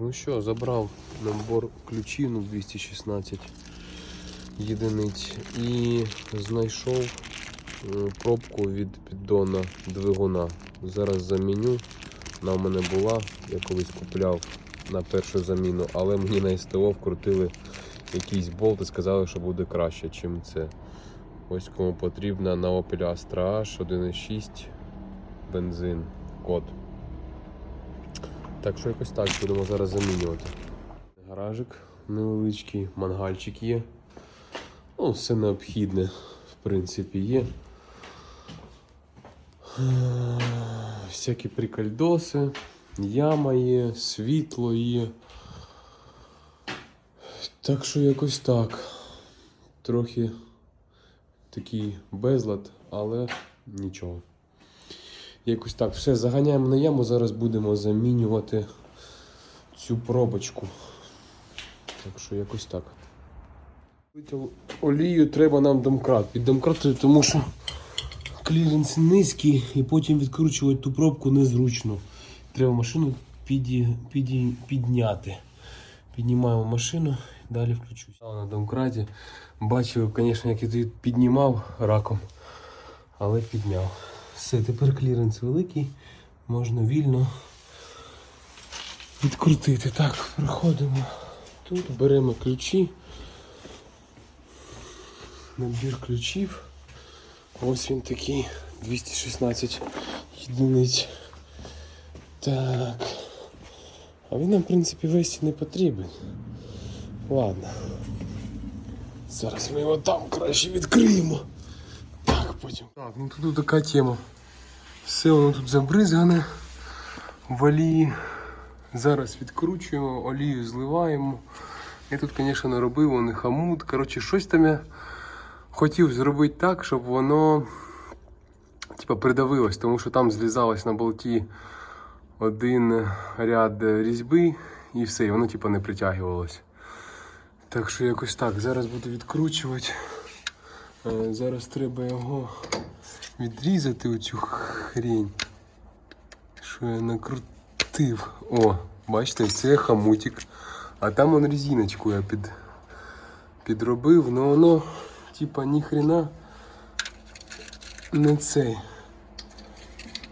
Ну що, забрав набор ключів ну 216 єдиниць і знайшов е, пробку від піддона двигуна. Зараз заміню. Вона в мене була, я колись купляв на першу заміну, але мені на СТО вкрутили якийсь болт і сказали, що буде краще, ніж це. Ось кому потрібна на Opel Astra H 1.6 бензин код. Так що якось так будемо зараз замінювати. Гаражик невеличкий, мангальчик є. Ну, все необхідне, в принципі, є. Е, Всякі прикольдоси, яма є, світло є. Так що якось так. Трохи такий безлад, але нічого. Якось так, все, заганяємо на яму, зараз будемо замінювати цю пробочку. Так що якось так. Олію треба нам домкрат. Під домкрат, тому що кліренс низький і потім відкручувати ту пробку незручно. Треба машину піді, піді, підняти. Піднімаємо машину, далі включусь. На домкраті. Бачив, звісно, як я тут піднімав раком, але підняв. Все, тепер кліренс великий, можна вільно відкрутити. Так, проходимо. Тут беремо ключі. Набір ключів. Ось він такий 216 єдиниць. Так. А він нам, в принципі, весь не потрібен. Ладно. Зараз ми його там краще відкриємо. Потім. Так, ну тут така тема. Все воно тут забризгане в олії. Зараз відкручуємо, олію зливаємо. Я тут, звісно, не робив, вони хамут. Коротше, щось там я хотів зробити так, щоб воно типа, придавилось, тому що там злізалось на болті один ряд різьби і все, і воно типа, не притягувалось. Так що якось так. Зараз буду відкручувати. Е, Зараз треба його відрізати оцю хрень. Що я накрутив. О, бачите, це хамутик. А там он резиночку я під, підробив, але воно типа ніхрена не цей.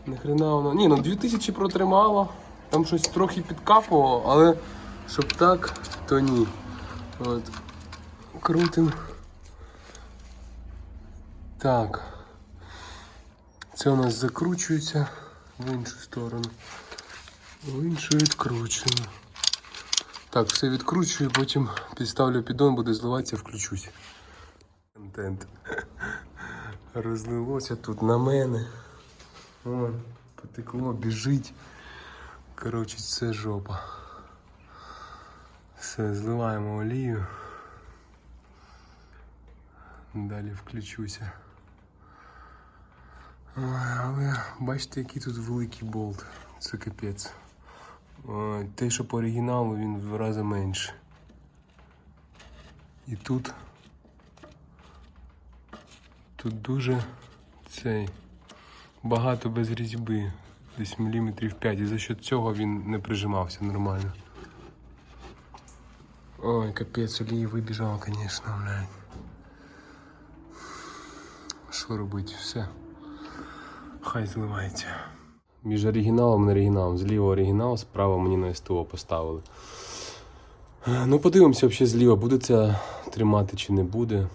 Ніхрена воно. Ні, ну 2000 протримало. Там щось трохи підкапувало, але щоб так, то ні. От. Крутим. Так. Це у нас закручується в іншу сторону. В іншу відкручуємо. Так, все відкручую, потім підставлю піддон, буде зливатися, включусь. Контент. Розлилося тут на мене. Вон, потекло, біжить. Коротше, це жопа. Все, зливаємо олію. Далі включуся. Але бачите, який тут великий болт. Це капець. Ой, Те, що по оригіналу, він в рази менше. І тут. Тут дуже цей багато без різьби. Десь міліметрів 5. І за счет цього він не прижимався нормально. Ой, капець, олії вибіжав, звісно, блядь. Що робити? Все. Хай зливається. Між оригіналом і оригіналом. Зліва оригінал, справа мені на СТО поставили. Ну, подивимося, взагалі зліва буде це тримати чи не буде.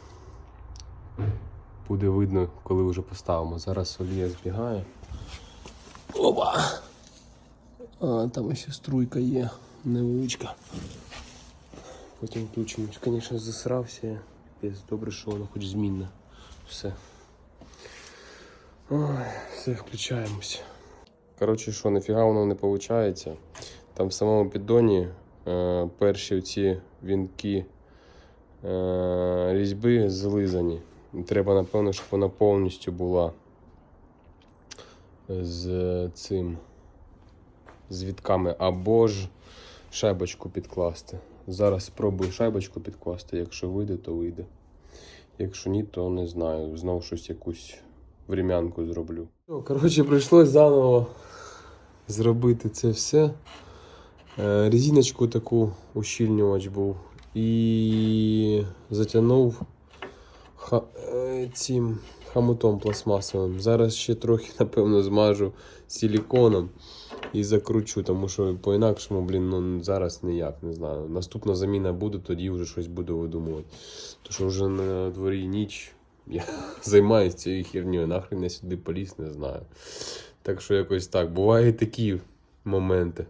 Буде видно, коли вже поставимо. Зараз олія збігає. Опа! А, там ще струйка є, невеличка. Потім включимо. Звісно, засрався. Добре, що воно хоч змінне. Все. Все, включаємось. Коротше, що, нафіга воно не виходить. Там в самому піддоні е, перші ці вінки е, різьби злизані. Треба, напевно, щоб вона повністю була з цим з вітками, або ж шайбочку підкласти. Зараз спробую шайбочку підкласти. Якщо вийде, то вийде. Якщо ні, то не знаю. Знову щось якусь врем'янку зроблю. Коротше, прийшлось заново зробити це все. Е, Резиночку таку ущільнювач був. І затягнув ха, е, цим хамутом пластмасовим. Зараз ще трохи, напевно, змажу силіконом і закручу, тому що по-інакшому, блін, ну зараз ніяк не знаю. Наступна заміна буде, тоді вже щось буду видумувати. Тому що вже на дворі ніч. Я займаюся цією хернею, нахрен я сюди поліз, не знаю. Так що якось так. Бувають і такі моменти.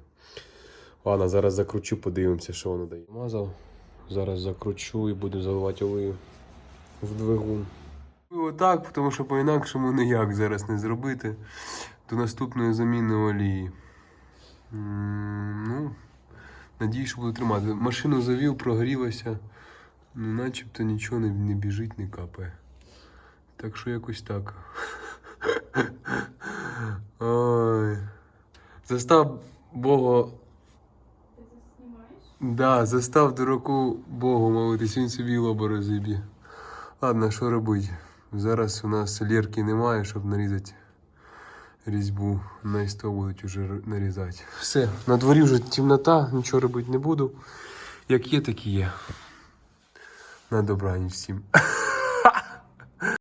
Ладно, зараз закручу, подивимося, що воно дає. Мазав. Зараз закручу і буду заливати олію в двигун. Отак, тому що по-інакшому ніяк зараз не зробити до наступної заміни олії. Ну, надіюсь, що буду тримати. Машину завів, прогрілася. Ну, начебто нічого не біжить, не капає. Так що якось так. Ой. Застав Бога. Да, застав дураку Богу молитись, він собі лоба розіб'є. Ладно, що робити? Зараз у нас лірки немає, щоб нарізати різьбу. На 100 будуть вже нарізати. Все, на дворі вже темнота, нічого робити не буду. Як є, так і є. На добраніч всім.